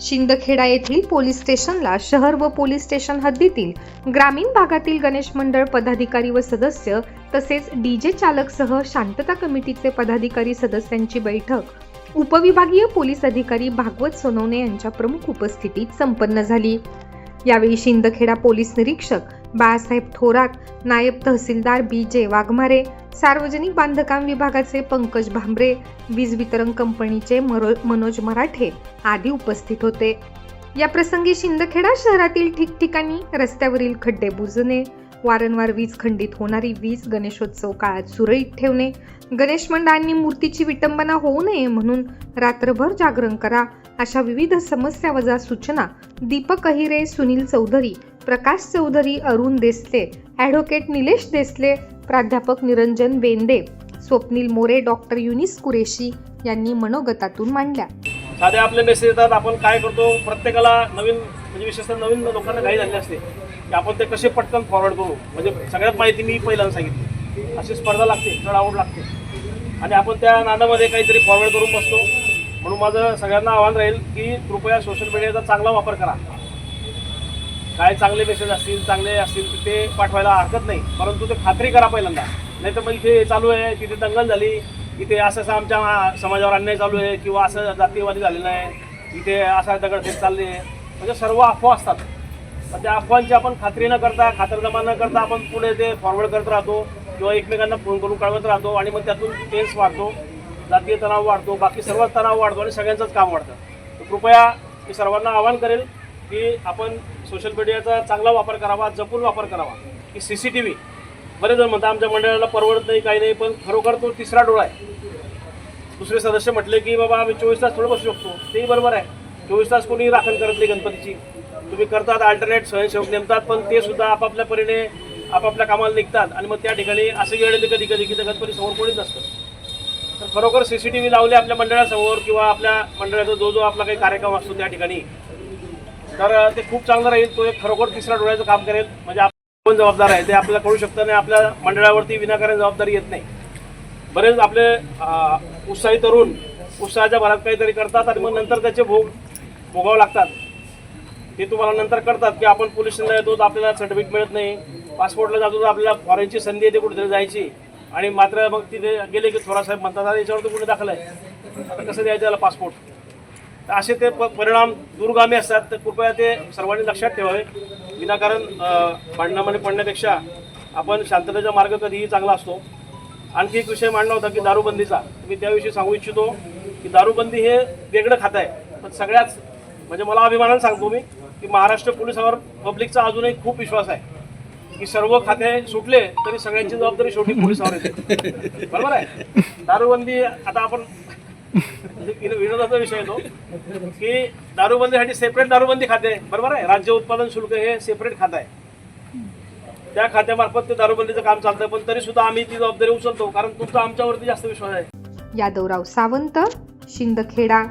शिंदखेडा येथील पोलीस स्टेशनला शहर व पोलीस स्टेशन हद्दीतील ग्रामीण भागातील गणेश मंडळ पदाधिकारी व सदस्य तसेच डीजे चालकसह शांतता कमिटीचे पदाधिकारी सदस्यांची बैठक. उपविभागीय पोलीस अधिकारी भागवत सोनवणे यांच्या प्रमुख उपस्थितीत संपन्न झाली. यावेळी शिंदखेडा पोलीस निरीक्षक बाळासाहेब थोरात नायब तहसीलदार बी जे वाघमारे सार्वजनिक बांधकाम विभागाचे पंकज भांबरे वीज वितरण कंपनीचे मनोज मराठे आदी उपस्थित होते. या प्रसंगी शिंदखेडा शहरातील ठिकठिकाणी रस्त्यावरील खड्डे बुजणे वारंवार वीज खंडित होणारी वीज गणेशोत्सव काळात सुरळीत ठेवणे गणेश मंडळांनी मूर्तीची विटंबना होऊ नये म्हणून रात्रभर जागरण करा अशा विविध समस्या वजा सूचना दीपक अहिरे सुनील चौधरी प्रकाश चौधरी अरुण देसले ॲडव्होकेट निलेश देसले प्राध्यापक निरंजन बेंदे स्वप्नील मोरे डॉक्टर युनिस कुरेशी यांनी मनोगतातून मांडल्या. साधे आपले मेसेज येतात आपण काय करतो प्रत्येकाला नवीन म्हणजे विशेषतः नवीन लोकांना घाई झाली असते की आपण ते कसे पटकन फॉरवर्ड करू? म्हणजे सगळ्यात माहिती मी पहिल्यांदा सांगितली. अशी स्पर्धा लागते चढ आवड लागते. आणि आपण त्या नादामध्ये काहीतरी फॉरवर्ड करून बसतो. म्हणून माझं सगळ्यांना आव्हान राहील की कृपया सोशल मीडियाचा चांगला वापर करा. काय चांगले मेसेज असतील चांगले असतील तर ते पाठवायला हरकत नाही. परंतु ते खात्री करा पहिल्यांदा. नाही तर मग इथे चालू आहे तिथे दंगल झाली इथे असं असं आमच्या समाजावर अन्याय चालू आहे किंवा असं जातीयवादी झालेलं आहे इथे असा दगडफेक चालली आहे. म्हणजे सर्व अफवा असतात. पण त्या अफवांची आपण खात्री न करता खातरजमा न करता आपण पुढे ते फॉरवर्ड करत राहतो किंवा एकमेकांना फोन करून कळवत राहतो आणि मग त्यातून टेन्स वाढतो. जातीय तणाव वाढतो बाकी सर्वच तणाव वाढतो आणि सगळ्यांचंच काम वाढतं. तर कृपया मी सर्वांना आवाहन करेल की आपण सोशल मीडियाचा चांगला वापर करावा जपून वापर करावा. की सी सी टी व्ही बरेच जण म्हणतात आमच्या मंडळाला परवडत नाही काही नाही पण खरोखर तो तिसरा डोळा आहे. दुसरे सदस्य म्हटले की बाबा आम्ही चोवीस तास थोडं बसू शकतो. तेही बरोबर आहे. चोवीस तास कोणी राखण करत नाही गणपतीची. तुम्ही करतात अल्टरनेट स्वयंसेवक नेमतात पण ते सुद्धा आपापल्या परीने आपापल्या कामाला निघतात. आणि मग त्या ठिकाणी असे वेळ कधी कधी की गणपती समोर कोणीच नसतं. तर खरोखर सी सी टी व्ही लावले आपल्या मंडळासमोर किंवा आपल्या मंडळाचा जो जो आपला काही कार्यक्रम असतो त्या ठिकाणी. तर ते खूप चांगलं राहील. तो एक खरोखर तिसऱ्या डोळ्याचं काम करेल. म्हणजे आपण जबाबदार आहे. ते आपल्याला कळू शकतं आणि आपल्या मंडळावरती विनाकारण जबाबदारी येत नाही. बरेच आपले उत्साही तरुण उत्साहाच्या भरात काहीतरी करतात आणि मग नंतर त्याचे भोग भोगावं लागतात. ते तुम्हाला नंतर करतात की आपण पोलीस स्टेशनला येतो तर आपल्याला सर्टिफिकेट मिळत नाही. पासपोर्टला जातो तर आपल्याला फॉरेनची संधी येते कुठेतरी जायची. आणि मात्र मग तिथे गेले की थोरासाहेब म्हणतात "अरे, याच्यावर तर कुठे दाखल आहे आता कसं द्यायचं त्याला पासपोर्ट तर असे ते प- परिणाम दूरगामी असतात. तर कृपया ते सर्वांनी लक्षात ठेवावे. विनाकारण भांडणामध्ये पडण्यापेक्षा आपण शांततेचा मार्ग कधीही चांगला असतो. आणखी एक विषय मांडला होता की दारूबंदीचा. मी त्याविषयी सांगू इच्छितो की दारूबंदी हे वेगळं खातं आहे. पण सगळ्याच म्हणजे मला अभिमानानं सांगतो मी की महाराष्ट्र पोलिसावर पब्लिकचा अजूनही खूप विश्वास आहे. की सर्व खाते सुटले तरी सगळ्यांची जबाबदारी शेवटी पोलिसावर येते. बरोबर आहे? दारूबंदी आता आपण विनोदाचा विषय येतो की दारूबंदीसाठी सेपरेट दारूबंदी खाते बरोबर आहे? राज्य उत्पादन शुल्क हे सेपरेट खातं आहे. त्या खात्यामार्फत ते दारूबंदीचं काम चालतं पण तरी सुद्धा आम्ही ती जबाबदारी उचलतो कारण तुमचा आमच्यावरती जास्त विश्वास आहे. यादवराव सावंत शिंदखेडा.